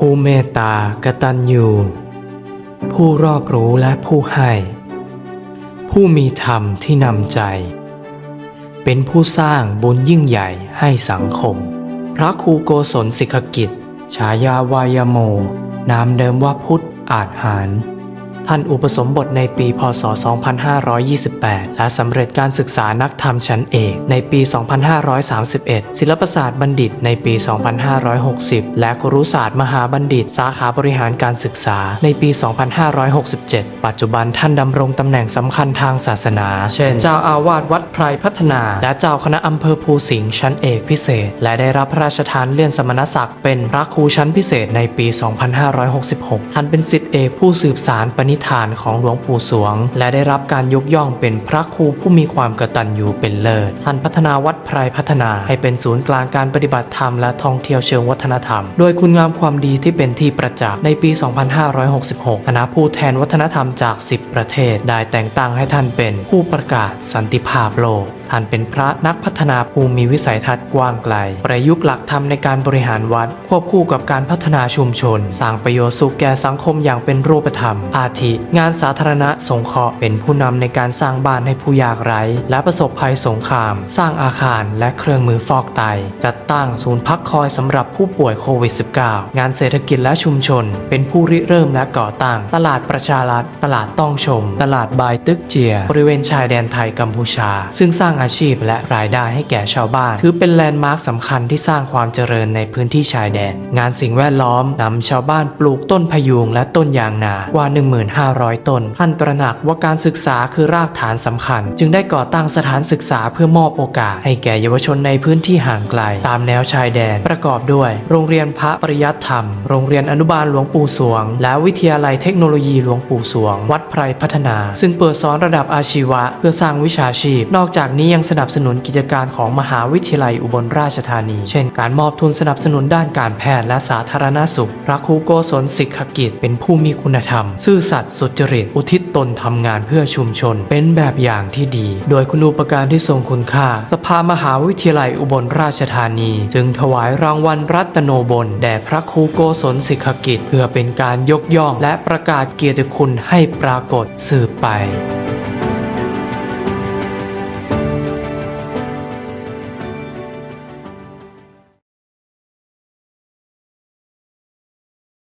ผู้เมตตากตัญญูผู้รอบรู้และผู้ให้ ผู้มีธรรมที่นำใจ เป็นผู้สร้างบุญยิ่งใหญ่ให้สังคม พระครูโกศลสิกขกิจ ฉายาวายโม นามเดิมว่าพุทธอาจหาร ท่านอุปสมบทในปี พศ 2528 และสำเร็จการศึกษานักธรรมชั้นเอกในปี 2531 ศิลปศาสตร์บัณฑิตในปี 2560 และครุศาสตร์มหาบัณฑิต สาขาบริหารการศึกษาในปี 2567 ปัจจุบันท่านดำรงตำแหน่งสำคัญทางศาสนา เช่น เจ้าอาวาสวัดไพรพัฒนา และเจ้าคณะอำเภอภูสิงห์ชั้นเอกพิเศษ และได้รับพระราชทานเลื่อนสมณศักดิ์เป็นพระครูชั้นพิเศษในปี 2566 ท่านเป็นศิษย์เอกผู้สืบสารปณิธานของหลวงปู่สวง และได้รับการยกย่องเป็นพระครูผู้มีความกตัญญูเป็นเลิศ ท่านพัฒนาวัดไพรพัฒนาให้เป็นศูนย์กลางการปฏิบัติธรรมและท่องเที่ยวเชิงวัฒนธรรม โดยคุณงามความดีที่เป็นที่ประจักษ์ในปี 2566 คณะผู้แทนวัฒนธรรมจาก 10 ประเทศ ได้แต่งตั้งให้ท่านเป็นผู้ประกาศสันติภาพโลกท่านเป็นพระนักพัฒนาภูมิวิสัยทัศน์กว้างไกล ประยุกต์หลักธรรมในการบริหารวัด ควบคู่กับการพัฒนาชุมชน สร้างประโยชน์สุขแก่สังคมอย่างเป็นรูปธรรม อาทิ งานสาธารณะสงเคราะห์เป็นผู้นำในการสร้างบ้านให้ผู้ยากไร้ และประสบภัยสงคราม สร้างอาคารและเครื่องมือฟอกไต จัดตั้งศูนย์พักคอยสำหรับผู้ป่วยโควิด -19 งานเศรษฐกิจและชุมชน เป็นผู้ริเริ่มและก่อตั้ง ตลาดประชารัฐ ตลาดต้องชม ตลาดบายตึกเจีย บริเวณชายแดนไทยกัมพูชา ซึ่งสร้างอาชีพและรายได้ให้แก่ชาวบ้าน ถือเป็นแลนด์มาร์คสำคัญที่สร้างความเจริญในพื้นที่ชายแดน งานสิ่งแวดล้อมนำชาวบ้านปลูกต้นพะยูงและต้นยางนากว่า 1500 ต้น ท่านตระหนักว่าการศึกษาคือรากฐานสำคัญ จึงได้ก่อตั้งสถานศึกษาเพื่อมอบโอกาส ให้แก่เยาวชนในพื้นที่ห่างไกล ตามแนวชายแดนประกอบด้วย โรงเรียนพระปริยัติธรรม โรงเรียนอนุบาลหลวงปู่สวง และวิทยาลัยเทคโนโลยีหลวงปู่สวง วัดไพรพัฒนา ซึ่งเปิดสอนระดับอาชีวะ เพื่อสร้างวิชาชีพ นอกจากนี้นี้ยังสนับสนุนกิจการของมหาวิทยาลัยอุบลราชธานี เช่น การมอบทุนสนับสนุนด้านการแพทย์และสาธารณสุข พระครูโกศลสิกขกิจ เป็นผู้มีคุณธรรม ซื่อสัตย์สุจริต อุทิศตนทำงานเพื่อชุมชน เป็นแบบอย่างที่ดี โดยคุณูปการที่ทรงคุณค่า สภามหาวิทยาลัยอุบลราชธานี จึงถวายรางวัลรัตโนบลแด่พระครูโกศลสิกขกิจ เพื่อเป็นการยกย่องและประกาศเกียรติคุณให้ปรากฏสืบไป